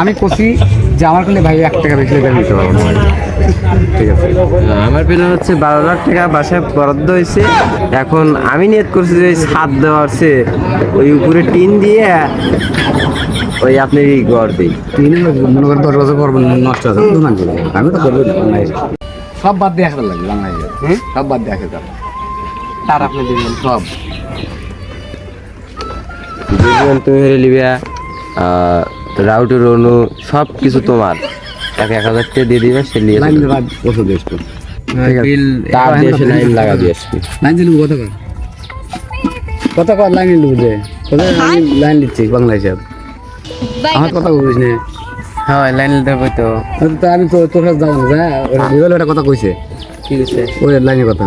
আমি কষি যে আমার কাছে ভাই এক টাকা বেশি দেবে দিতে পারব না। ঠিক আছে। আমার প্ল্যান হচ্ছে বারো লাখ টাকা বাসায় বরাদ্দ হয়েছে। এখন আমি নিয়ত করছি যে ছাদ দেওয়া হচ্ছে ওই উপরে টিন দিয়ে ওই আপনি গড় দিই। টিন মনে করেন দশ বছর পর নষ্ট আছে। আমি তো করব না সব বাদ দিয়ে আসতে লাগবে বাংলাদেশে সব বাদ দিয়ে আসতে হবে তার আপনি দিবেন সব। দিবেন তুমি হেরে লিবিয়া রাউটের অনু সব কিছু তোমার। এক এক হাজার টাকা দিয়ে দিবে সে নিয়ে বিল তার দিয়ে সে লাইন লাগা দিয়ে আসবে। লাইন দিলু কত কর? কত কর লাইন দিলু যে? কত লাইন দিচ্ছি বাংলাদেশে আমার কথা বলিস না। হ্যাঁ লাইন দেবো তো। তো আমি তো তোর কাছে যাব না বিগল একটা কথা কইছে। ঠিক আছে ওই লাইনের কথা।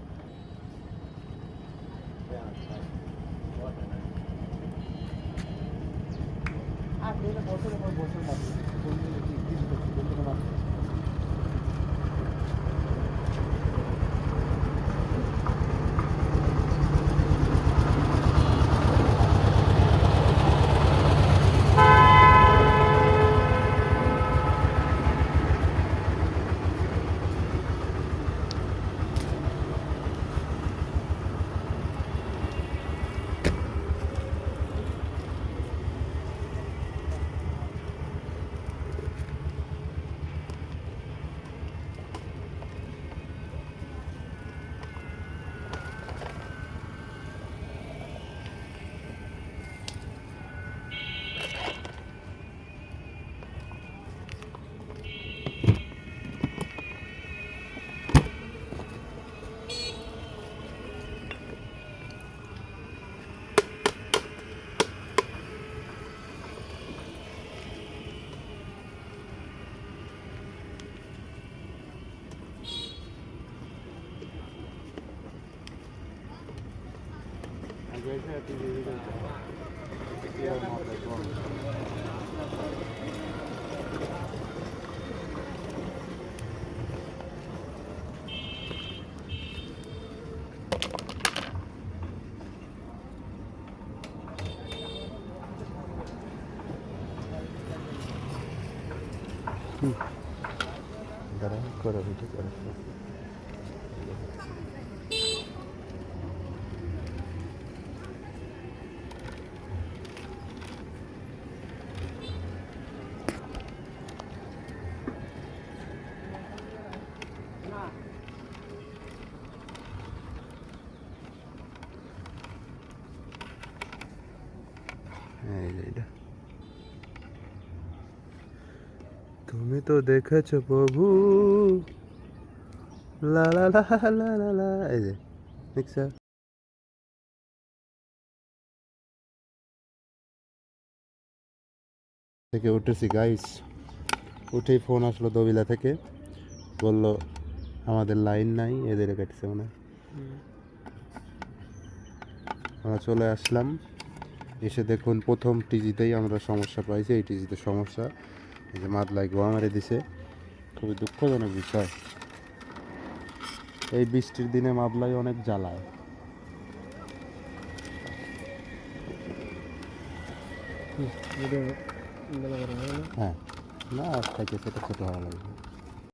না বছরের পর বছর কাটবে টাকা লাগবে হ্যাঁ কইছে তুমি তো দেখেছ প্রভু। লা লা লা লা লা লা থেকে উঠেছি গাইস উঠেই ফোন আসলো দবিলা থেকে। বলল, আমাদের লাইন নাই এদের কেটেছে মনে। আমরা চলে আসলাম। এসে দেখুন, প্রথম টিজিতেই আমরা সমস্যা পাইছি। এই টিজিতে সমস্যা। এই যে মাদলাই গোয়া মেরে দিছে। খুবই দুঃখজনক বিষয়। এই বৃষ্টির দিনে মাদলাই অনেক জ্বালায়। হ্যাঁ না? খাইতে সেটা ছোটো হওয়া লাগবে।